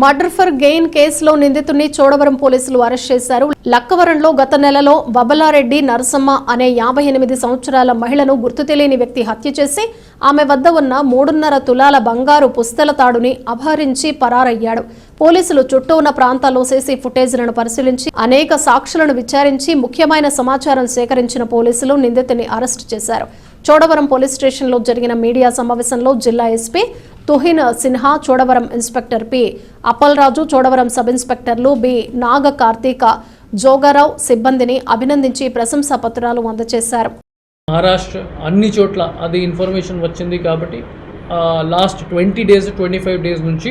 Murder for gain కేసులో నిందితుడిని చోడవరం పోలీసులు అరెస్ట్ చేశారు. లక్కవరంలో గత నెలలో బబలారెడ్డి నరసమ్మ అనే యాభై ఎనిమిది సంవత్సరాల మహిళను గుర్తు తెలియని వ్యక్తి హత్య చేసి ఆమె వద్ద ఉన్న మూడున్నర తులాల బంగారు పుస్తల తాడుని అపహరించి పరారయ్యాడు. పోలీసులు చుట్టూ ఉన్న ప్రాంతాల్లో సీసీ ఫుటేజ్లను పరిశీలించి అనేక సాక్షులను విచారించి ముఖ్యమైన సమాచారం సేకరించిన పోలీసులు నిందితుని అరెస్టు చేశారు. చోడవరం పోలీస్ స్టేషన్లో జరిగిన మీడియా సమావేశంలో జిల్లా SP Tuhin Sinha Chodavaram inspector P Appalaraju Chodavaram sub ఇన్స్పెక్టర్లు B Naga Karthika Jogarao సిబ్బందిని అభినందించి ప్రశంసా పత్రాలు అందజేశారు. మహారాష్ట్ర అన్ని చోట్ల అది ఇన్ఫర్మేషన్ వచ్చింది కాబట్టి last twenty days twenty five days నుంచి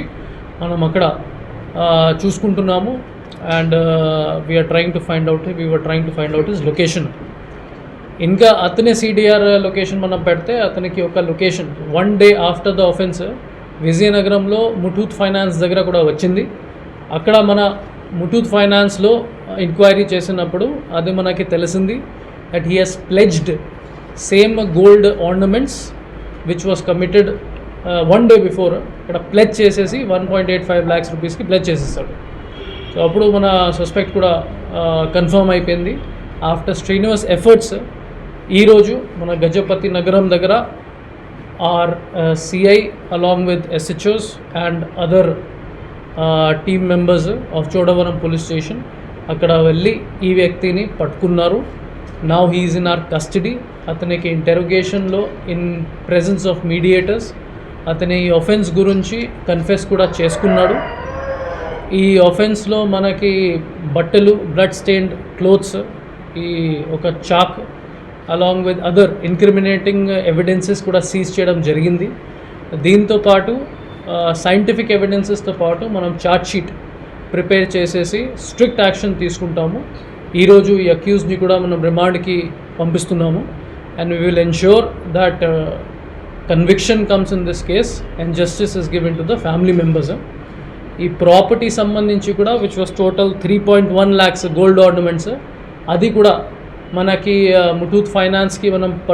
మనం అక్కడ చూసుకుంటున్నాము. And we're trying to find out we're trying to find out is location ఇంకా అతనే సిడిఆర్ లొకేషన్ మనం పెడితే అతనికి ఒక location one day after the offence విజయనగరంలో ముఠూత్ ఫైనాన్స్ దగ్గర కూడా వచ్చింది. అక్కడ మన ముఠూత్ ఫైనాన్స్లో ఎంక్వైరీ చేసినప్పుడు అది మనకి తెలిసింది that he has pledged same gold ornaments which was committed one day before ఇక్కడ ప్లెజ్ చేసేసి one point eight five lakhs రూపీస్కి ప్లెజ్ చేసేసాడు. సో అప్పుడు మన సస్పెక్ట్ కూడా uh, కన్ఫర్మ్ అయిపోయింది. ఆఫ్టర్ శ్రీనివాస్ ఎఫర్ట్స్ ఈరోజు మన గజపతి నగరం దగ్గర our CI along with SHOs and other team members of Chodavaram police station అక్కడ వెళ్ళి ఈ వ్యక్తిని పట్టుకున్నారు. Now he's in our custody అతనికి ఇంటెరోగేషన్లో ఇన్ ప్రెజెన్స్ ఆఫ్ మీడియేటర్స్ అతని ఈ ఒఫెన్స్ గురించి కన్ఫెస్ కూడా చేసుకున్నాడు. ఈ ఒఫెన్స్లో మనకి బట్టలు బ్లడ్ స్టెయిన్డ్ క్లోత్స్ ఈ ఒక chalk along with other incriminating evidences కూడా సీజ్ చేయడం జరిగింది. దీంతో పాటు సైంటిఫిక్ ఎవిడెన్సెస్తో పాటు మనం చార్ట్ షీట్ ప్రిపేర్ చేసేసి స్ట్రిక్ట్ యాక్షన్ తీసుకుంటాము. ఈరోజు ఈ అక్యూజ్ని కూడా మనం రిమాండ్కి పంపిస్తున్నాము. And we will ensure that conviction comes in this case and justice is given to the family members ఈ ప్రాపర్టీ సంబంధించి కూడా which was total three point one lakhs gold ornaments అది కూడా మనకి ముఠూత్ ఫైనాన్స్కి మనం